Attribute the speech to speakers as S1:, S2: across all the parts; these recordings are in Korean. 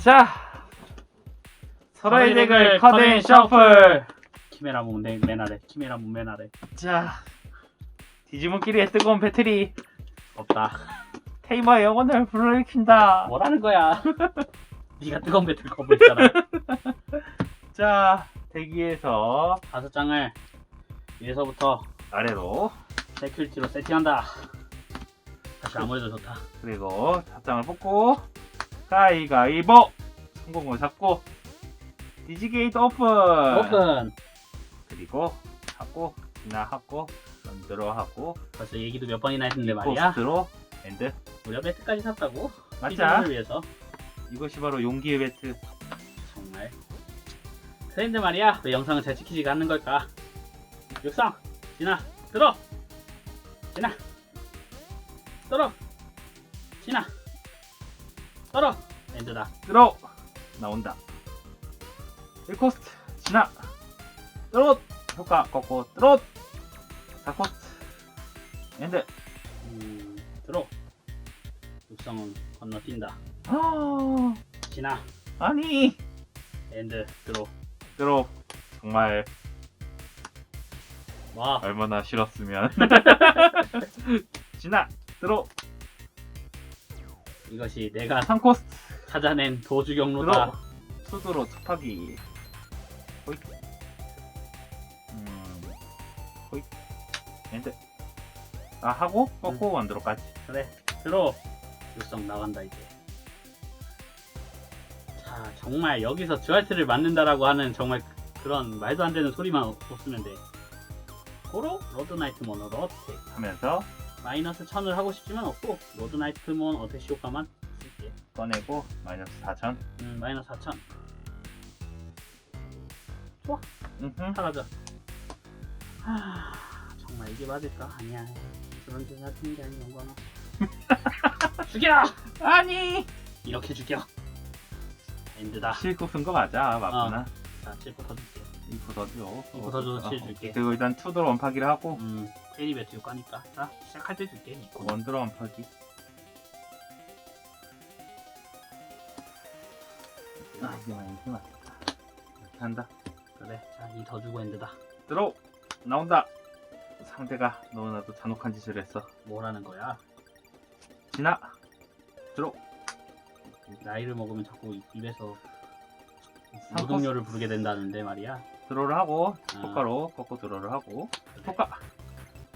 S1: 자 서로의 덱을 커인 셔플 키메라 몸대 맨아래 키메라 몸 맨아래 자 디지몬끼리의 뜨거운 배틀이 없다 테이머의 영혼을 불러일으킨다 뭐라는 거야 네가 뜨거운 배틀 거부 했잖아 자 대기에서 다섯 장을 위에서부터 아래로 세큐리티로 세팅한다 다시 아무래도 좋다 그리고 답장을 뽑고 가위가위보 성공을 잡고 디지게이트 오픈 오픈 그리고 하고 나하고 들어하고 벌써 얘기도 몇 번이나 했는데 말이야 포스트로 엔드 무려 배트까지 샀다고? 맞자 위해서 이것이 바로 용기의 배트 정말 트렌드 말이야 왜 영상을 잘 지키지가 않는 걸까 육상 진아 들어 진아 들어 진아 떨어 엔드다 들어 나온다 1코스트 지나 들어 효과 꺾고 들어 4코스트 엔드 음, 들어 육성은 건너뛴다 아 지나 아니 엔드 들어 들어 정말 와 얼마나 싫었으면 지나 들어 이것이 내가 3코스 찾아낸 도주 경로다. 수두로 습하기. 호잇. 음, 호잇. 엔드. 아, 하고, 꺾고 만들어까지 그래, 들어. 불성 나간다, 이제. 자, 정말 여기서 듀얼트를 맞는다라고 하는 정말 그런 말도 안 되는 소리만 없으면 돼. 고로, 로드나이트 모노로 어택. 하면서, 마이너스 1000을 하고 싶지만 없고 로드나이트몬 어테시 효과만 쓸게 꺼내고 마이너스 4천 음, 마이너스 4000 좋아 음흠. 사라져 하... 정말 이게 맞을까? 아니야 그런 짓을 하는게 아닌 영광 죽여! 아니 이렇게 죽여 엔드다 7코 쓴거 맞아 맞구나 어. 자 7코 더 줄게 2코 더줘 2코 더 줘서 7 줄게 그리고 일단 투도로 원파기를 하고 음. 괜히 배트 욕하니까 자 시작할 때 줄게 니코 그 원드라운 파기 아 이게 많이 맞겠다 이렇게 한다 그래 자이 더 주고 엔드다 들어 나온다 상대가 너무나도 잔혹한 짓을 했어 뭐라는 거야 지나 들어 나이를 먹으면 자꾸 입에서 삼 노동요를 부르게 된다는데 말이야 들어를 하고 아. 포카로 꺾고 들어를 하고 그래. 포카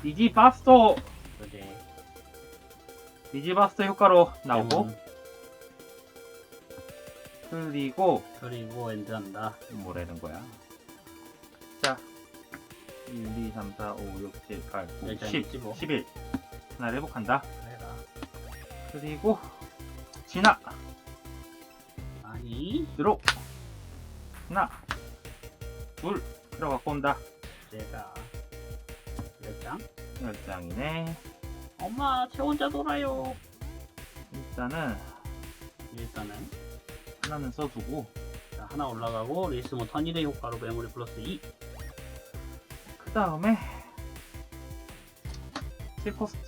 S1: 디지바스터 그지. 디지바스터 효과로 나오고 음. 그리고 그리고 엔드한다. 뭐라는 거야? 자, 1, 2, 3, 4, 5, 6, 7, 8, 9, 일단 10, 찍어. 11. 하나 회복한다. 해라. 그리고 진화 아니, 들어 하나 둘 들어 갖고 온다. 제가 몇 장? 혈정이네 엄마, 저 혼자 놀아요. 일단은 일단은 하나는 써두고 자, 하나 올라가고 리스모 턴이레 효과로 메모리 플러스 2그 다음에 킬코스트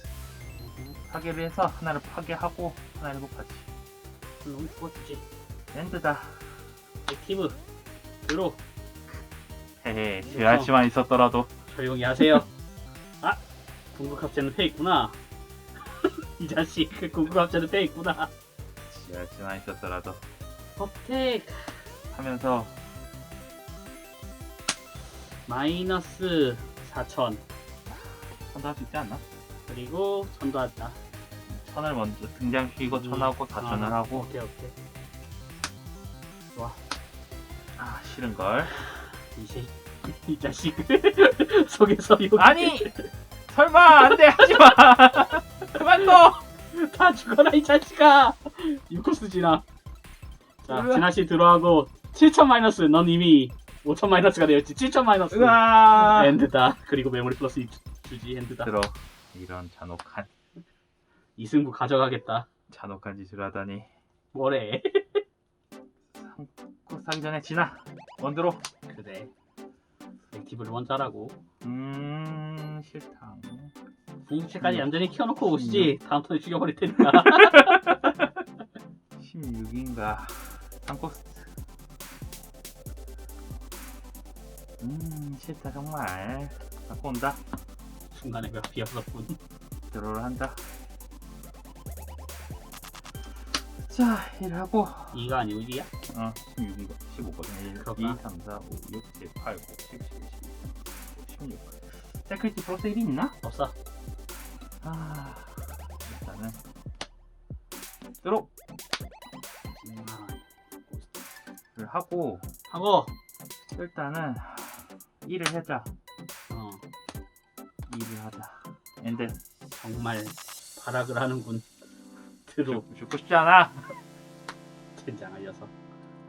S1: 파괴를 해서 하나를 파괴하고 하나를 회 복하지. 너무 죽어주지. 엔드다. 액티브. 들어. 헤헤, 제 아치만 있었더라도. 조용히 하세요. 궁극합체는 패 있구나. 이 자식, 그궁합체는패 있구나. 열심히 있었더라도 법택 하면서 마이너스 4천. 천도 할 수 있지 않나? 그리고 전도한다. 천을 먼저 등장시키고 음. 천하고 사천을 아, 하고 오케이, 오케이. 아 싫은걸 이, 새- 이자식 속에서 욕. 아니 설마 안돼 하지마 그만 둬다 죽어라 이 자식아 6코스 지나 자 으아. 지나씨 들어와도 7천 마이너스 넌 이미 5천 마이너스가 되었지 7천 마이너스 으아 엔드다 그리고 메모리 플러스 이- 주지 엔드다 들어 이런 잔혹한 이승구 가져가겠다 잔혹한 짓을 하다니 뭐래 꽃 전에 지나 원드로 그래 액티브를 원자라고 음탕 실탕 공식까지 얌전히 키워놓고 오시지 다음 턴에 죽여버릴 테니까 16인가 땅코스트 음 싫다 정말 갖고 온다 순간에 몇 비었었군 드롤 한다 자 1하고 2가 아니고 1이야? 어 16인가 15거든 1 그렇구나. 2 3 4 5 6 7 8 9 10 11 12 16 세크리티 플러스 1이 있나? 없어. 아, 일단은. 드롭! 를 하고, 하고. 일단은, 일을 하자. 어. 일을 하자. 엔드. 정말 발악을 하는군. 드롭. 죽- 죽고 싶지 않아! 젠장 알려서.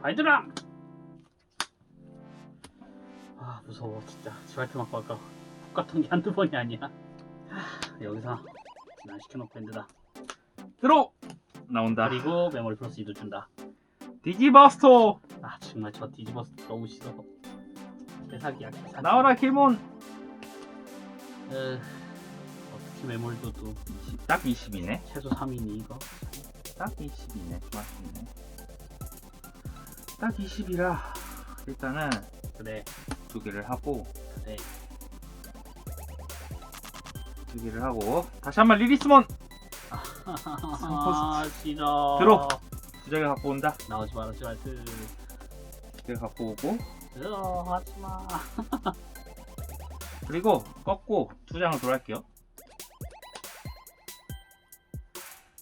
S1: 바이드람. 아 무서워 진짜. 지발트 맞고 아까 똑같은 게 한두 번이 아니야 하, 여기서 난 시켜놓고 밴드다 들어! 나온다 그리고 메모리 플러스 2도 준다 디지버스터 아 정말 저 디지버스 터 너무 싫어 대 사기야 사기. 나와라 킬몬 어떻게 메모리도 또딱 20이네 최소 3이니 이거 딱 20이네 맞네 딱 20이라 일단은 그래 두 개를 하고 그래 준기를 하고 다시 한번 리리스몬 아, 싫어. 들어. 두 장을 갖고 온다. 나오지 마, 나오지 말주두개 갖고 오고 들어, 하지 마. 그리고 꺾고 두 장을 돌아갈게요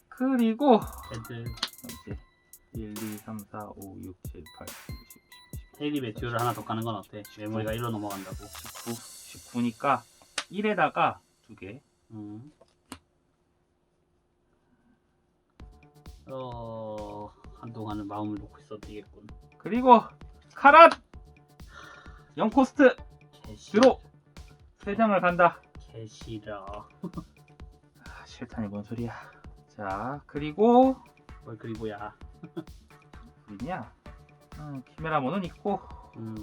S1: 그리고 애들 1, 2, 3, 4, 5, 6, 7, 8, 9, 10, 11, 테일리 매튜를 하나 더 까는 건 어때? 메모리가 1로 넘어간다고. 19, 19니까 1에다가 두개 음. 어 한동안은 마음을 놓고 있어도 되겠군 그리고 카랏 0코스트 주로 세 장을 간다 개시라 아, 싫다이뭔 소리야 자 그리고 뭘 그리고야 뭐냐 음, 키메라모은 있고 음.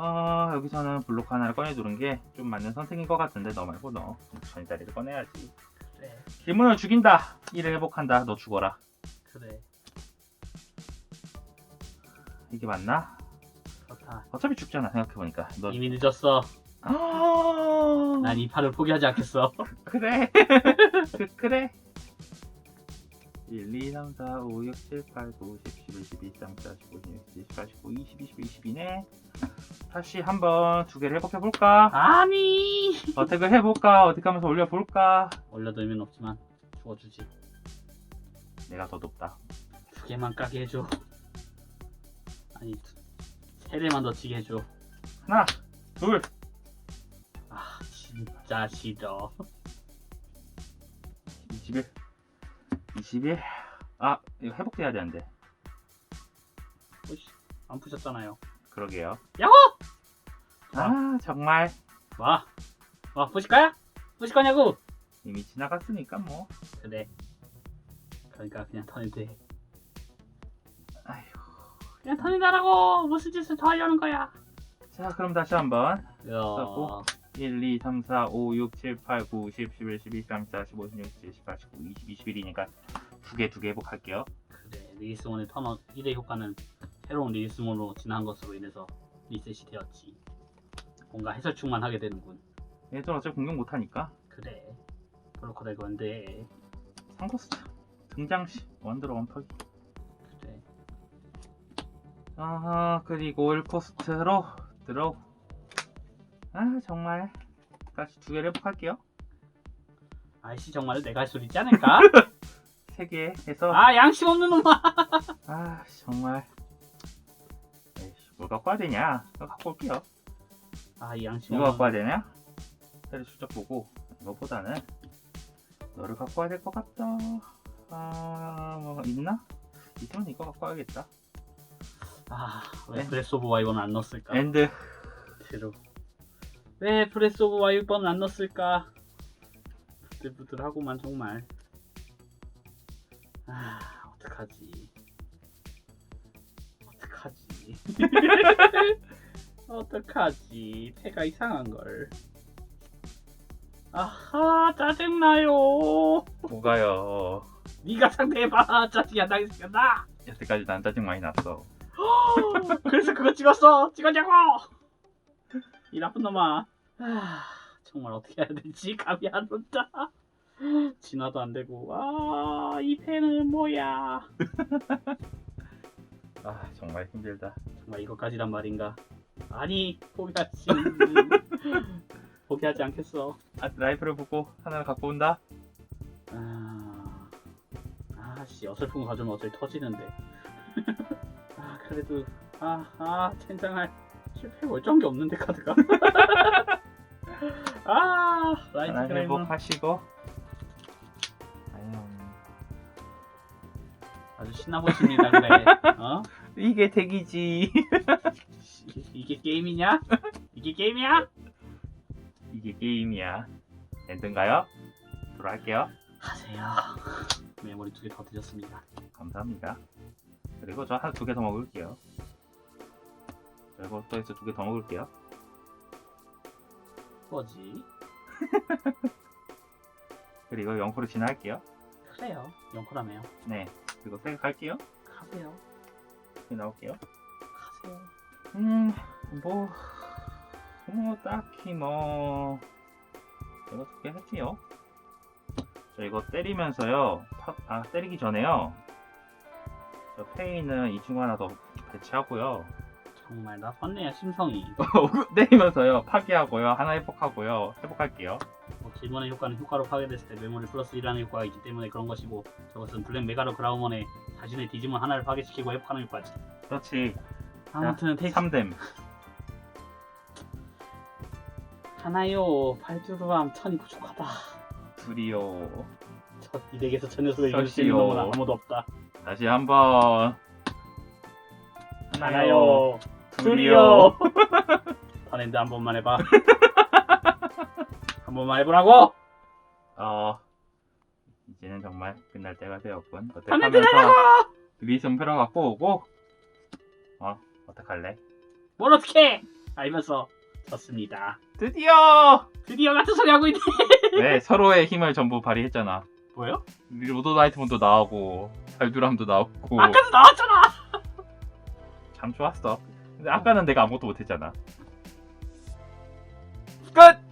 S1: 어, 여기서는 블록 하나를 꺼내두는 게 좀 맞는 선택인 것 같은데 너 말고 너전자리를 꺼내야지 그래 길문을 죽인다 이를 회복한다 너 죽어라 그래 이게 맞나? 그렇다 어차피 죽잖아 생각해보니까 너 이미 늦었어 아! 난이 판을 포기하지 않겠어 그래 그, 그래 1, 2, 3, 4, 5, 6, 7, 8, 9, 10, 11, 12, 13, 14, 15, 16, 17, 18, 19, 20, 21, 22네 다시 한번 두 개를 회복해 볼까? 아니 어떻게 해볼까? 어떻게 하면서 올려볼까? 올려도 의미는 없지만 죽어주지 내가 더 높다. 두 개만 까게 해줘 아니 두- 세개만더 치게 해줘 하나, 둘, 아 진짜 싫어 21, 21. 아, 이거 회복돼야 되는데. 오이안 푸셨잖아요 그러게요. 야호! 아, 아 정말 와, 뭐? 와 뭐, 보실 거야? 보실 거냐고? 이미 지나갔으니까 뭐. 그래. 그러니까 그냥 턴이드. 아휴. 그냥 턴이다라고 무슨 짓을 더 하려는 거야? 자 그럼 다시 한번 야. 1, 2, 3, 4, 5, 6, 7, 8, 9, 10, 11, 12, 13, 14, 15, 16, 17, 18, 19, 20, 21이니까 두 개 두개 해볼게요. 그래. 리리스몬의 턴업 1의 효과는 새로운 리리스몬으로 지난 것으로 인해서 리셋이 되었지. 뭔가 해설충만 하게 되는군. 얘들 어차피 공격 못하니까 그래. 브로커다 이건데 상코스 등장시 원드로 원퍼기 그래. 아 그리고 1코스트로 들어 아 정말 다시 두 개를 회복할게요 아이씨 정말 내가 할수 있지 않을까? 세 개 해서 아 양심 없는 놈아. 아 정말 에이씨 뭘 갖고 와야 되냐 갖고 올게요 아, 이 양심. 이거 갖고 와야 되냐? 때리 슬쩍 보고 이거보다는 너를 갖고 와야 될 것 같다. 아, 뭐 있나? 이건 이거 갖고 와야겠다. 아, 왜 프레스 오브 와이번 안 넣었을까? 엔드. 대로. 왜 프레스 오브 와이번 안 넣었을까? 부들부들하고만 정말. 아, 어떡하지. 어떡하지. 어떡하지? 패가 이상한 걸. 아하 짜증나요. 뭐가요? 네가 상대해봐 짜증이 안 나게 생겼나? 여태까지 난 짜증 많이 났어. 그래서 그거 찍었어 찍었냐고. 이 나쁜 놈아. 아, 정말 어떻게 해야 되지? 감이 안 온다. 진화도 안 되고. 아, 이 펜은 뭐야? 아, 정말 힘들다. 정말 이것까지란 말인가? 아니 포기하지 포기하지 않겠어. 아, 라이프를 보고 하나를 갖고 온다. 아, 아씨 어설픈 거 가져오면 어차피 터지는데. 아 그래도 아아 아, 젠장할 실패 멀쩡한 게 없는데 카드가. 아 라이트 하나 회라이먼 하시고. 안
S2: 아주 신나 보십니다 그래. 어?
S1: 이게 대기지. 이게 게임이냐? 이게 게임이야? 이게 게임이야. 엔든가요 들어갈게요. 하세요. 메모리 두 개 더 드렸습니다. 감사합니다. 그리고 저 하나 두 개 더 먹을게요. 그리고 또 해서 두 개 더 먹을게요. 뭐지? 그리고 영코로 진화할게요. 그래요. 영코라며요. 네. 그리고 생각할게요 가세요. 나올게요. 가세요. 음, 뭐, 뭐, 딱히 뭐, 이것도 꽤 했지요. 저 이거 때리면서요, 파, 아, 때리기 전에요. 저 페이는 이 친구 하나 더 배치하고요. 정말 나 컸네요 심성이 때리면서요, 파괴하고요, 하나 회복하고요, 회복할게요. 뭐, 기본의 효과는 효과로 파괴됐을 때 메모리 플러스 1하는 효과가 있기 때문에 그런 것이고 저것은 블랙 메가로 그라우먼의 자신의 디지몬 하나를 파괴시키고 회복하는 효과지 그렇지. 아무튼 태... 3댐 하나요 팔두루함 천이 부족하다 둘이요 저, 이 덱에서 저 녀석을 이길 수 있는 놈은 아무도 없다 다시 한번 하나요 둘이요 다랜드 한 번만 해봐 한 번만 해보라고 어 이제는 정말 끝날 때가 되었군 어택하면서 미션 표러 갖고 오고 어 어떡할래? 뭘 어떻게? 알면서 졌습니다. 드디어 드디어 같은 소리 하고 있네. 네, 서로의 힘을 전부 발휘했잖아. 뭐요? 우리 로도나이트몬도 나오고 달두람도 나왔고 아까도 나왔잖아. 참 좋았어. 근데 어. 아까는 내가 아무것도 못했잖아. 끝.